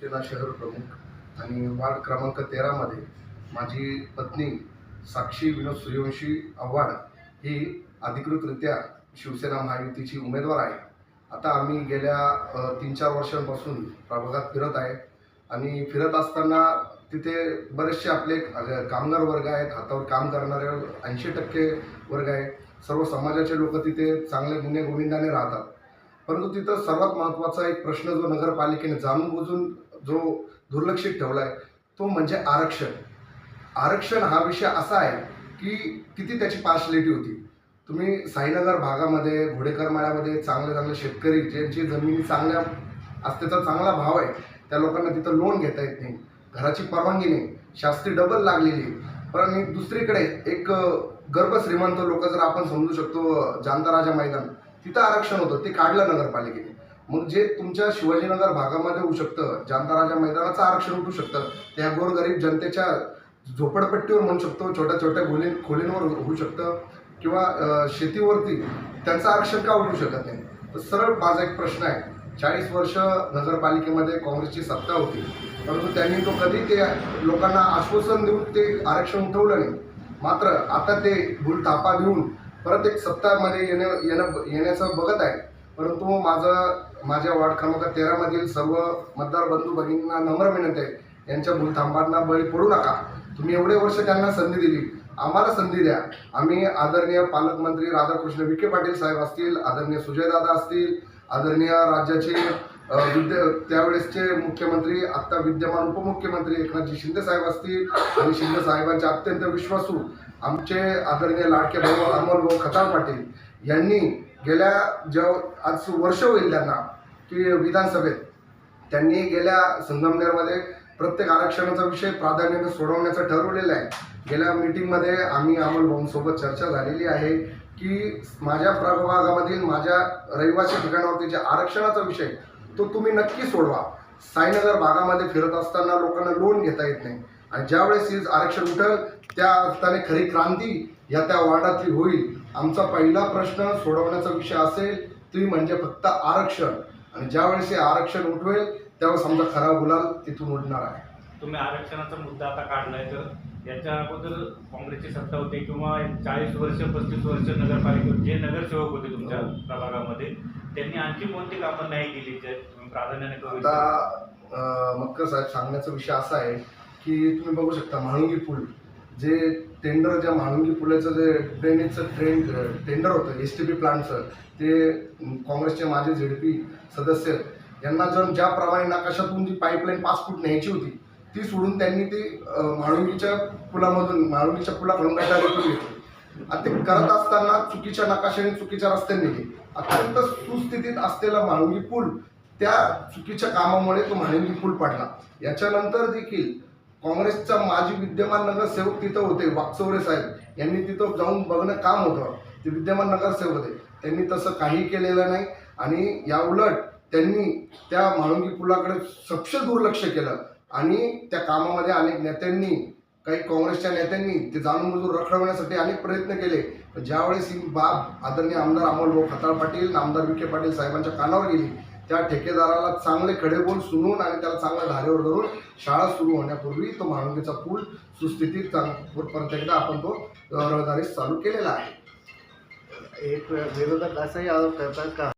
सेना शहर प्रमुख आणि वार्ड क्रमांक तेरामध्ये माझी पत्नी साक्षी विनोद सूर्यवंशी आव्हाड ही अधिकृतरित्या शिवसेना महायुतीची उमेदवार आहे. आता आम्ही गेल्या तीन चार वर्षांपासून प्रभागात फिरत आहे आणि फिरत असताना तिथे बरेचसे आपले कामगार वर्ग आहेत हातावर काम करणारे ऐंशी टक्के वर्ग आहे. सर्व समाजाचे लोक तिथे चांगले गुन्हे गोविंदाने राहतात. परंतु तिथं सर्वात महत्त्वाचा एक प्रश्न जो नगरपालिकेने जाणून बुजून जो दुर्लक्षित ठेवला आहे तो म्हणजे आरक्षण. आरक्षण हा विषय असा आहे की किती त्याची पार्शलिटी होती. तुम्ही साईनगर भागामध्ये घोडेकर माळ्यामध्ये चांगले चांगले शेतकरी ज्यांची जमिनी चांगल्या असतेचा चांगला भाव आहे त्या लोकांना तिथं लोन घेता येत नाही. घराची परवानगी नाही. शास्त्री डबल लागलेली आहे. पण आणि दुसरीकडे एक गर्भश्रीमंत लोक जर आपण समजू शकतो जानता राजा मैदान तिथं आरक्षण होतं ते काढलं नगरपालिकेने. मग जे तुमच्या शिवाजीनगर भागामध्ये होऊ शकतं जानताराच्या राजा मैदानाचं आरक्षण उठू शकतं त्या गोरगरीब जनतेच्या झोपडपट्टीवर म्हणू शकतो छोट्या छोट्या खोली खोलींवर होऊ शकतं किंवा शेतीवरती त्यांचं आरक्षण का उठू शकत नाही? तर सरळ माझा एक प्रश्न आहे. चाळीस वर्ष नगरपालिकेमध्ये काँग्रेसची सत्ता होती परंतु त्यांनी तो कधी ते लोकांना आश्वासन देऊन ते आरक्षण उठवलं नाही. मात्र आता ते भूल थापा देऊन परत एक सत्तामध्ये येणं येणं येण्याचं बघत आहे. परंतु माझं माझ्या वार्ड क्रमांक तेरामधील सर्व मतदार बंधू भगिनींना नम्र विनंती आहे. यांच्या भूलथांबांना बळी पडू नका. तुम्ही एवढे वर्ष त्यांना संधी दिली. आम्हाला संधी द्या. आम्ही आदरणीय पालकमंत्री राधाकृष्ण विखे पाटील साहेब असतील आदरणीय सुजयदादा असतील आदरणीय राज्याचे अ, विद्या त्यावेळेसचे मुख्यमंत्री आत्ता विद्यमान उपमुख्यमंत्री एकनाथजी शिंदे साहेब असतील आणि शिंदे साहेबांचे अत्यंत विश्वासू आमचे आदरणीय लाडके भाऊ अमोल भाऊ खतार पाटील यांनी गेल्या जेव्हा आज वर्ष होईल त्यांना की विधानसभेत त्यांनी गेल्या संगमनेरमध्ये प्रत्येक आरक्षणाचा विषय प्राधान्याने सोडवण्याचं ठरवलेलं आहे. गेल्या मीटिंगमध्ये आम्ही अमोल भाऊंसोबत चर्चा झालेली आहे की माझ्या प्रभागामधील माझ्या रहिवासी ठिकाणावरती जे आरक्षणाचा विषय तो तुम्ही नक्की सोडवा. साईनगर भागामध्ये फिरत असताना लोकांना लोन घेता येत नाही. आणि ज्यावेळेस हे आरक्षण उठल त्या अर्थाने खरी क्रांती या त्या वार्डातली होईल. आमचा पहिला प्रश्न सोडवण्याचा विषय असेल ती म्हणजे फक्त आरक्षण. आणि ज्यावेळेस हे आरक्षण उठवेल त्यावेळेस आमचा खरा गुलाल तिथून उडणार आहे. तुम्ही आरक्षणाचा मुद्दा आता काढलाय तर याच्या अगोदर काँग्रेसची सत्ता होती किंवा चाळीस वर्ष पस्तीस वर्ष नगरपालिकेत जे नगरसेवक होते तुमच्या हो. प्रभागामध्ये त्यांनी आणखी कोणती कामं नाही केली जे प्राधान्याने आता मक्कर साहेब सांगण्याचा विषय असा आहे की तुम्ही बघू शकता म्हाळुंगी पूल. जे टेंडर ज्या म्हाळुंगी पुलाचं जे ड्रेनेजचं ट्रेन टेंडर होतं एस टी पी प्लांटचं ते काँग्रेसचे माझे झेड पी सदस्य यांना जर ज्याप्रमाणे नकाशातून जी पाईपलाईन पाच फूट न्यायची होती ती सोडून त्यांनी ती म्हाळुंगीच्या पुलामधून म्हाळुंगीच्या पुलाकडून गटार घेतली आणि ते करत असताना चुकीच्या नकाशाने चुकीच्या रस्त्याने गेली. अत्यंत सुस्थितीत असलेला म्हाळुंगी पूल त्या चुकीच्या कामामुळे तो म्हाळुंगी पूल पडला. याच्यानंतर देखील काँग्रेसचा माजी विद्यमान नगरसेवक तिथं होते वाकचौरे साहेब. यांनी तिथं जाऊन बघणं काम होतं. ते विद्यमान नगरसेवक होते. त्यांनी तसं काही केलेलं नाही आणि याउलट त्यांनी त्या म्हाळुंगी पुलाकडे सपशेल दुर्लक्ष केलं आणि त्या कामामध्ये अनेक नेत्यांनी काही काँग्रेसच्या नेत्यांनी ते जाणूनबुजून रखडवण्यासाठी अनेक प्रयत्न केले. पण ज्यावेळेस ही बाब आदरणीय आमदार अमोल भाऊ खताळ पाटील आणि आमदार विखे पाटील साहेबांच्या कानावर गेली त्या ठेकेदाराला चांगले खडेबोल सुनून आणि त्याला चांगल्या धारेवर धरून शाळा सुरू होण्यापूर्वी तो महानगीचा पूल सुस्थितीत चांगपर्यंत एकदा आपण तो रहदारीस चालू केलेला आहे. एक विरोधक असाही आरोप करतात का?